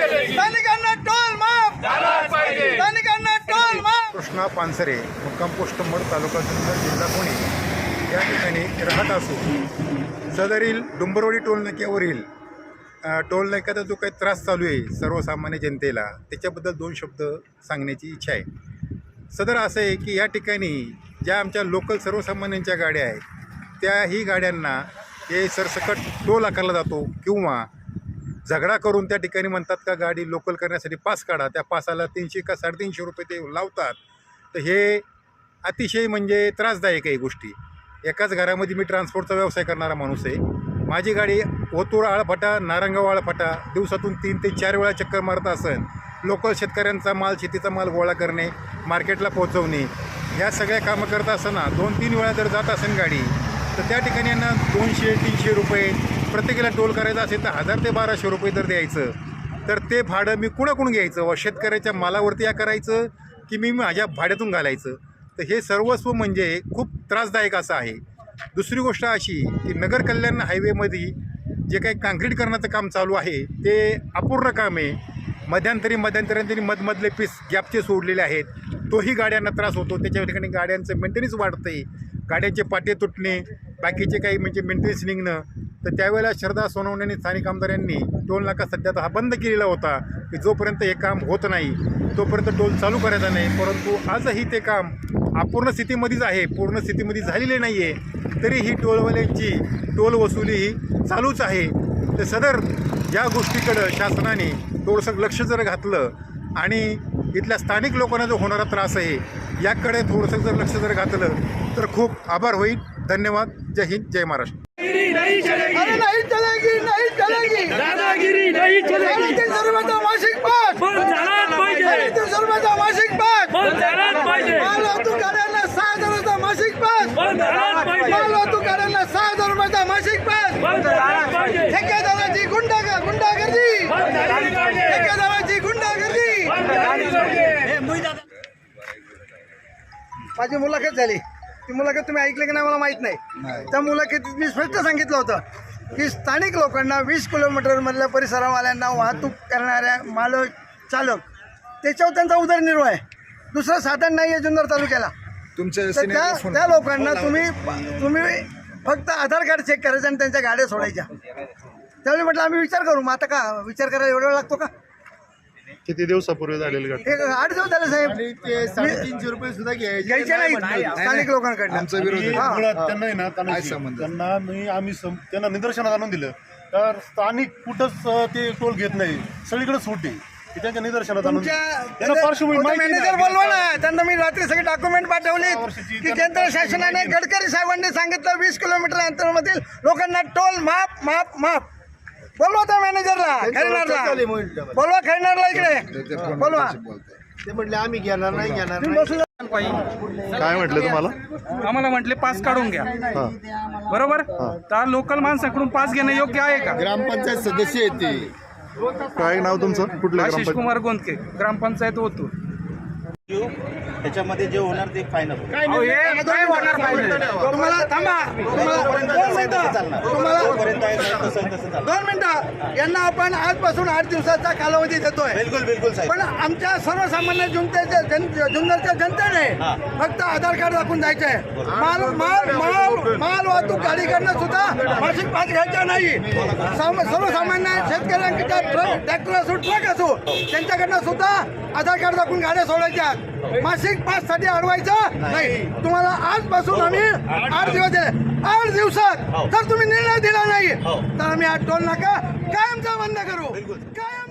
स्थानिकांना टोल माफ! स्थानिकांना टोल माफ! कृष्णा पानसरे मुक्काम पोस्ट मड तालुका जुन्नर जिल्हा पुणे. या ठिकाणी राहत असून सदरील डुंबरवाडी टोल नाक्यावरील टोल नाक्याचा जो काही त्रास चालू आहे सर्वसामान्य जनतेला त्याच्याबद्दल दोन शब्द सांगण्याची इच्छा आहे. सदर असं आहे की या ठिकाणी ज्या आमच्या लोकल सर्वसामान्यांच्या गाड्या आहेत त्याही गाड्यांना हे सरसकट टोल आकारला जातो किंवा झगडा करून त्या ठिकाणी म्हणतात का गाडी लोकल करण्यासाठी पास काढा. त्या पासाला तीनशे का साडेतीनशे रुपये ते लावतात. तर हे अतिशय म्हणजे त्रासदायक आहे गोष्टी. एकाच घरामध्ये मी ट्रान्सपोर्टचा व्यवसाय करणारा माणूस आहे. माझी गाडी ओतूर आळफाटा नारंगाव आळफाटा दिवसातून तीन ते चार वेळा चक्कर मारत असेल लोकल शेतकऱ्यांचा माल शेतीचा माल गोळा करणे मार्केटला पोहोचवणे या सगळ्या कामं करत असताना दोन तीन वेळा जर जात असेल गाडी तर त्या ठिकाणी यांना दोनशे तीनशे रुपये प्रत्येकीला टोल करायचा असेल तर हजार ते बाराशे रुपये जर द्यायचं. तर ते भाडं मी कुणाकडून घ्यायचं? व शेतकऱ्याच्या मालावरती या करायचं की मी माझ्या भाड्यातून घालायचं? तर हे सर्वस्व म्हणजे खूप त्रासदायक असं आहे. दुसरी गोष्ट अशी की नगर कल्याण हायवेमध्ये जे काही काँक्रीटकरणाचं काम चालू आहे ते अपूर्ण काम आहे. मध्यंतरी मध्यंतरी मधमधले पीस गॅपचे सोडलेले आहेत. तोही गाड्यांना त्रास होतो. त्याच्या ठिकाणी गाड्यांचं मेंटेनन्स वाढतंय. गाड्यांचे पाटे तुटणे बाकीचे काही म्हणजे मेंटेनन्स निघणं तर त्यावेळेला श्रद्धा सोनवणे स्थानिक आमदारांनी टोल नाका सध्या हा बंद केलेला होता की जोपर्यंत हे काम होत नाही तोपर्यंत टोल चालू करायचा नाही. परंतु आजही ते काम अपूर्ण स्थितीमध्येच आहे पूर्ण स्थितीमध्ये झालेले नाही आहे तरी ही टोलवाल्यांची टोल वसुली ही चालूच आहे. तर सदर या गोष्टीकडं शासनाने थोडंसं लक्ष जर घातलं आणि इथल्या स्थानिक लोकांना जो होणारा त्रास आहे याकडे थोडंसं जर लक्ष जर घातलं तर खूप आभार होईल. धन्यवाद. जय हिंद जय महाराष्ट्र. नहीं चलेगी. अरे नहीं चलेगी नहीं चलेगी. दादागिरी नहीं चलेगी. साडेतीन रुपयाचा मासिक पास बंद झालाच पाहिजे. साडेतीन रुपयाचा मासिक पास बंद झालाच पाहिजे. माल वाहतूक गाड्यांना सहा हजाराचा मासिक पास बंद झालाच पाहिजे. माल वाहतूक गाड्यांना सहा हजार रुपयाचा मासिक पास बंद झालाच पाहिजे. ठेकेदाराची गुंडा गुंडागर्दी. बंद झाली पाहिजे. ठेकेदाराची गुंडागर्दी. बंद झाली पाहिजे. माझी मुलाखत झाली. ती मुलाखत तुम्ही ऐकली की नाही मला माहीत नाही. त्या मुलाखतीत मी स्पष्ट सांगितलं होतं की स्थानिक लोकांना वीस किलोमीटरमधल्या परिसरावाल्यांना वाहतूक करणाऱ्या माल चालक त्याच्यावर त्यांचा उदरनिर्वाह आहे. दुसरं साधन नाही आहे जुन्नर तालुक्याला. तुमच्या त्या त्या लोकांना तुम्ही तुम्ही फक्त आधार कार्ड चेक करायचं आणि त्यांच्या गाड्या सोडायच्या. त्यावेळी म्हटलं आम्ही विचार करू. मग आता का? विचार करायला एवढा वेळ लागतो का? किती दिवसापूर्वी झालेली घटना? एक आठ दिवस झाले साहेब. साडेतीनशे रुपये सुद्धा घ्यायचे. नाही स्थानिक लोकांकडनं. आमचा विरोध आहे. हा. मुळात त्यांना आहे ना त्यांना काय संबंध? त्यांना मी आम्ही सम- त्यांना निदर्शनात आणून दिलं. तर स्थानिक कुठंच अं, ते टोल घेत नाही. सगळीकडे सूट आहे. त्यांच्या निदर्शनात आणून तुमच्या त्यांना पार्श्वभूमी माहिती मॅनेजर नाही. बोलवा ना. त्यांना मी रात्री सगळे डॉक्युमेंट पाठवले वर्षाची की त्यांना केंद्र शासनाने गडकरी साहेबांनी सांगितलं वीस किलोमीटर अंतरामधील लोकांना टोल माफ माफ माफ. बोलवा त्या मॅनेजरला खैरनारला बोलवा खैरनारला इकडे. बोलवा. ते म्हटले आम्ही घेणार नाही घेणार. काय म्हटलं तुम्हाला? आम्हाला म्हटले पास काढून घ्या. बरोबर? तर लोकल माणसाकडून पास घेणं योग्य आहे का? ग्रामपंचायत सदस्य आहेत ते. काय नाव तुमचं? कुठलं आशिष ग्रामपंचायत? कुमार गोंदके ग्रामपंचायत होतो त्याच्यामध्ये जे होणार ते फायनल तुम्हाला थांबा. तुम्हाला दोन मिनिटं. आहे यांना आपण आजपासून आठ दिवसाचा कालावधी देतोय. बिलकुल बिलकुल पण आमच्या सर्वसामान्य जनतेच्या जन जुन्नरच्या जनतेने हा. फक्त आधार कार्ड दाखवून जायचंय माल माल माल माल वाहतूक गाडीकडनं सुद्धा मासिक पास घ्यायचा नाही. साम- सर्वसामान्य शेतकऱ्यांच्या ट्रक ट्रॅक्टर असो ट्रक असो त्यांच्याकडनं सुद्धा आधार कार्ड दाखवून गाड्या सोडायच्या. मासिक पाससाठी अडवायचं? नाही. तुम्हाला आजपासून आम्ही आठ दिवस दिले. आठ दिवसात जर तुम्ही निर्णय दिला नाही. तर आम्ही हा टोल नाका. कायमचा बंद करू. कायम